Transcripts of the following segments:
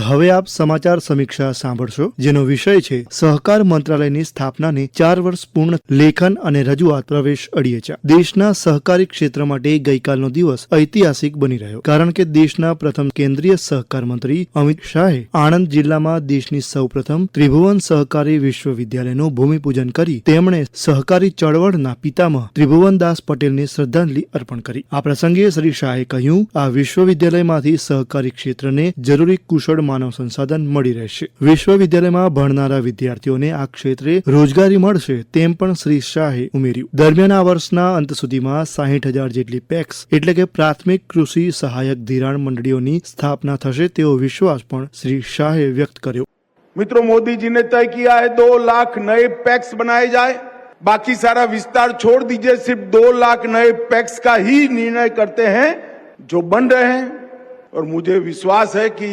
હવે આપ સમાચાર સમીક્ષા સાંભળશો, જેનો વિષય છે સહકાર મંત્રાલયની સ્થાપનાને ચાર વર્ષ પૂર્ણ લેખન અને રજૂઆત પ્રવેશ અડીએચા દેશના સહકારી ક્ષેત્ર માટે ગઈકાલનો દિવસ ઐતિહાસિક બની રહ્યો. કારણ કે દેશના પ્રથમ કેન્દ્રીય સહકાર મંત્રી અમિત શાહે આણંદ જિલ્લામાં દેશની સૌપ્રથમ ત્રિભુવન સહકારી વિશ્વવિદ્યાલયનું ભૂમિપૂજન કરી તેમણે સહકારી ચળવળના પિતામહ ત્રિભુવનદાસ પટેલને શ્રદ્ધાંજલિ અર્પણ કરી. આ પ્રસંગે શ્રી શાહે કહ્યું, આ વિશ્વવિદ્યાલયમાંથી સહકારી ક્ષેત્રને જરૂરી કુશળ માનવ સંસાધન મળી રહેશે વિશ્વવિદ્યાલયમાં ભણનારા વિદ્યાર્થીઓને આ ક્ષેત્રે રોજગારી મળશે તેમ પણ શ્રી શાહે ઉમેર્યું દરમિયાન આ વર્ષના અંત સુધીમાં સાહીઠ હજાર જેટલી પેક્સ એટલે કે પ્રાથમિક કૃષિ સહાયક ધિરાણ મંડળીઓની સ્થાપના થશે તેવો વિશ્વાસ પણ શ્રી શાહે વ્યક્ત કર્યો मित्रों मोदी जी ने तय किया है दो लाख नए पैक्स बनाए जाए बाकी सारा विस्तार छोड़ दीजिए सिर्फ दो लाख नए पैक्स का ही निर्णय करते हैं जो बन रहे हैं और मुझे विश्वास है कि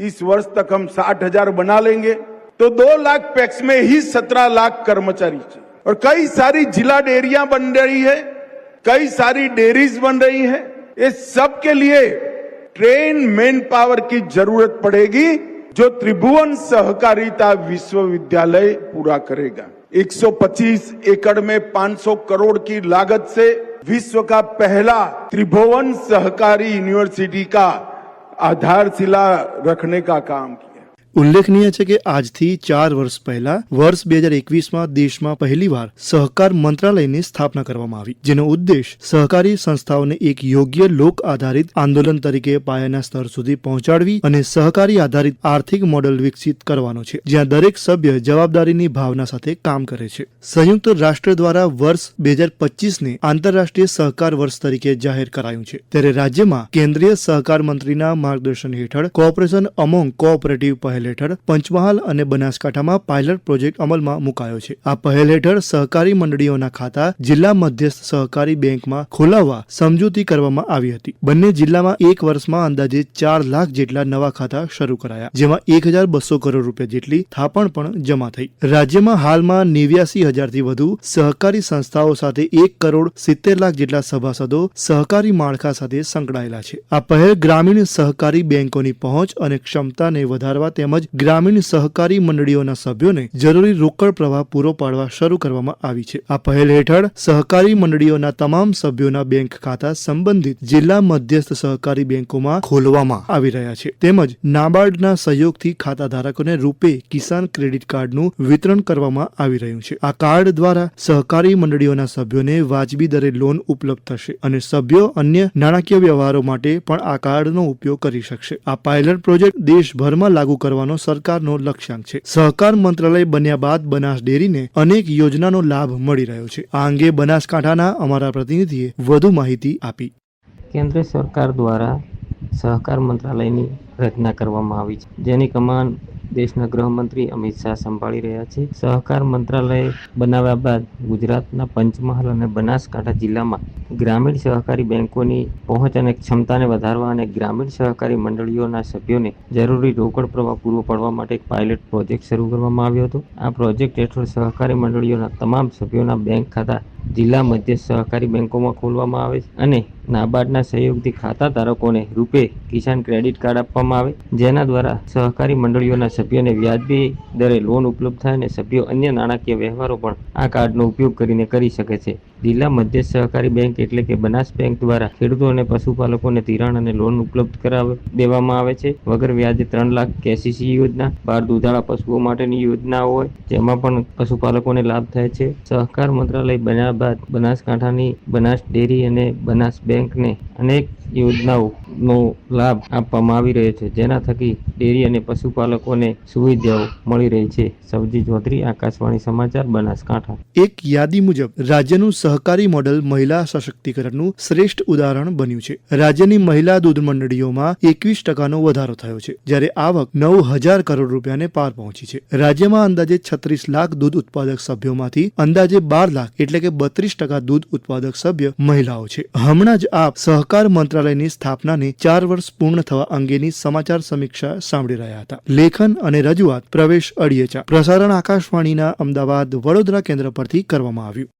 इस वर्ष तक हम साठ हज़ार बना लेंगे। तो दो लाख पैक्स में ही सत्रह लाख कर्मचारी और कई सारी जिला डेयरियाँ बन रही है, कई सारी डेयरीज बन रही है। ये सब के लिए ट्रेन मैन पावर की ज़रूरत पड़ेगी, जो त्रिभुवन सहकारिता विश्वविद्यालय पूरा करेगा। 125 एकड़ में 500 करोड़ की लागत से विश्व का पहला त्रिभुवन सहकारी यूनिवर्सिटी का आधारशिला रखने का काम किया ઉલ્લેખનીય છે કે આજથી ચાર વર્ષ પહેલા વર્ષ બે હજાર એકવીસમાં દેશમાં પહેલીવાર સહકાર મંત્રાલયની સ્થાપના કરવામાં આવી, જેનો ઉદ્દેશ સહકારી સંસ્થાઓને એક યોગ્ય લોક આધારિત આંદોલન તરીકે પાયાના સ્તર સુધી પહોંચાડવી અને સહકારી આધારિત આર્થિક મોડેલ વિકસિત કરવાનો છે, જ્યાં દરેક સભ્ય જવાબદારીની ભાવના સાથે કામ કરે છે. સંયુક્ત રાષ્ટ્ર દ્વારા વર્ષ બે હજાર પચીસને આંતરરાષ્ટ્રીય સહકાર વર્ષ તરીકે જાહેર કરાયું છે. ત્યારે રાજ્યમાં કેન્દ્રીય સહકાર મંત્રીના માર્ગદર્શન હેઠળ કોઓપરેશન અમોંગ કોઓપરેટિવ પહેલ હેઠળ પંચમહાલ અને બનાસકાંઠામાં પાયલટ પ્રોજેક્ટ અમલમાં મુકાયો છે. આ પહેલ હેઠળ સહકારી મંડળીઓના ખાતા જિલ્લા મધ્યસ્થ સહકારી બેંકમાં ખોલાવવા સમજૂતી કરવામાં આવી હતી. બંને જિલ્લામાં એક વર્ષમાં અંદાજે ચાર લાખ જેટલા નવા ખાતા શરૂ કરાયા, જેમાં એક હજાર બસો કરોડ રૂપિયા જેટલી થાપણ પણ જમા થઈ. રાજ્યમાં હાલમાં નેવ્યાસી હજારથી વધુ સહકારી સંસ્થાઓ સાથે એક કરોડ સિત્તેર લાખ જેટલા સભાસદો સહકારી માળખા સાથે સંકળાયેલા છે. આ પહેલ ગ્રામીણ સહકારી બેંકોની પહોંચ અને ક્ષમતાને વધારવા તેમજ ગ્રામીણ સહકારી મંડળીઓના સભ્યોને જરૂરી રોકડ પ્રવાહ પૂરો પાડવા શરૂ કરવામાં આવી છે. આ પહેલ હેઠળ સહકારી મંડળીઓના તમામ સભ્યોના બેંક ખાતા સંબંધિત જિલ્લા મધ્યસ્થ સહકારી બેંકોમાં ખોલવામાં આવી રહ્યા છે. તેમજ નાબાર્ડના સહયોગથી ખાતા ધારકોને રૂપે કિસાન ક્રેડિટ કાર્ડનું વિતરણ કરવામાં આવી રહ્યું છે. આ કાર્ડ દ્વારા સહકારી મંડળીઓના સભ્યોને વાજબી દરે લોન ઉપલબ્ધ થશે અને સભ્યો અન્ય નાણાકીય વ્યવહારો માટે પણ આ કાર્ડનો ઉપયોગ કરી શકશે. આ પાયલટ પ્રોજેક્ટ દેશભરમાં લાગુ કરવાનો સરકારનો લક્ષ્યાંક છે. સહકાર મંત્રાલય બન્યા બાદ બનાસ ડેરીને અનેક યોજનાનો લાભ મળી રહ્યો છે. આ અંગે બનાસકાંઠાના અમારા પ્રતિનિધિએ વધુ માહિતી આપી. કેન્દ્ર સરકાર દ્વારા સહકાર મંત્રાલયની રચના કરવામાં આવી છે. જેની કમાન દેશના ગૃહમંત્રી અમિત શાહ સંભાળી રહ્યા છે. સહકાર મંત્રાલય બનાવ્યા બાદ ગુજરાતના પંચમહાલ અને બનાસકાંઠા જિલ્લામાં ગ્રામીણ સહકારી બેંકોની પહોંચ અને ક્ષમતાને વધારવા અને ગ્રામીણ સહકારી મંડળીઓના સભ્યોને જરૂરી રોકડ પ્રવાહ પૂરો પાડવા માટે એક પાયલટ પ્રોજેક્ટ શરૂ કરવામાં આવ્યો હતો. આ પ્રોજેક્ટ હેઠળ સહકારી મંડળીઓના તમામ સભ્યોના બેંક ખાતા જિલ્લા મધ્ય સહકારી બેંકોમાં ખોલવામાં આવે છે અને નાબાર્ડના સહયોગથી ખાતા ધારકોને રૂપે કિસાન ક્રેડિટ કાર્ડ આપવામાં આવે. જેના દ્વારા સહકારી મંડળીઓના સભ્યોને વ્યાજબી દરે લોન ઉપલબ્ધ થાય અને સભ્યો અન્ય નાણાકીય વ્યવહારો પણ આ કાર્ડનો ઉપયોગ કરીને કરી શકે છે. જિલ્લા મધ્યસ્થ સહકારી બેંક એટલે કે બનાસ બેંક દ્વારા ખેડૂતો અને પશુપાલકોને ધિરાણ અને લોન ઉપલબ્ધ કરાવ દેવામાં આવે છે. વગર વ્યાજે ત્રણ લાખ કેસીસી યોજના બાર દુધાળા પશુઓ માટેની યોજના હોય, જેમાં પણ પશુપાલકોને લાભ થાય છે. સહકાર મંત્રાલય બન્યા બાદ બનાસકાંઠાની બનાસ ડેરી અને બનાસ બેંકને અનેક યોજનાઓનો લાભ આપવામાં આવી રહ્યો છે. જેના થકી ડેરી અને પશુપાલકોને સુવિધાઓ મળી રહી છે. સવજી ચૌધરી, આકાશવાણી સમાચાર, બનાસકાંઠા. એક યાદી મુજબ, રાજ્યનું સહકારી મોડલ મહિલા સશક્તિકરણનું શ્રેષ્ઠ ઉદાહરણ બન્યું છે. રાજ્યની મહિલા દૂધ મંડળીઓમાં એકવીસ ટકાનો વધારો થયો છે, જ્યારે આવક નવ હજાર કરોડ રૂપિયાને પાર પહોંચી છે. રાજ્યમાં અંદાજે છત્રીસ લાખ દૂધ ઉત્પાદક સભ્યોમાંથી અંદાજે બાર લાખ એટલે કે બત્રીસ ટકા દૂધ ઉત્પાદક સભ્ય મહિલાઓ છે. હમણાં જ આપ સહકાર મંત્રાલયની સ્થાપનાને ચાર વર્ષ પૂર્ણ થવા અંગેની સમાચાર સમીક્ષા સાંભળી રહ્યા હતા. લેખન અને રજૂઆત પ્રવેશ અડિયેચા પ્રસારણ આકાશવાણીના અમદાવાદ વડોદરા કેન્દ્ર પરથી કરવામાં આવ્યું.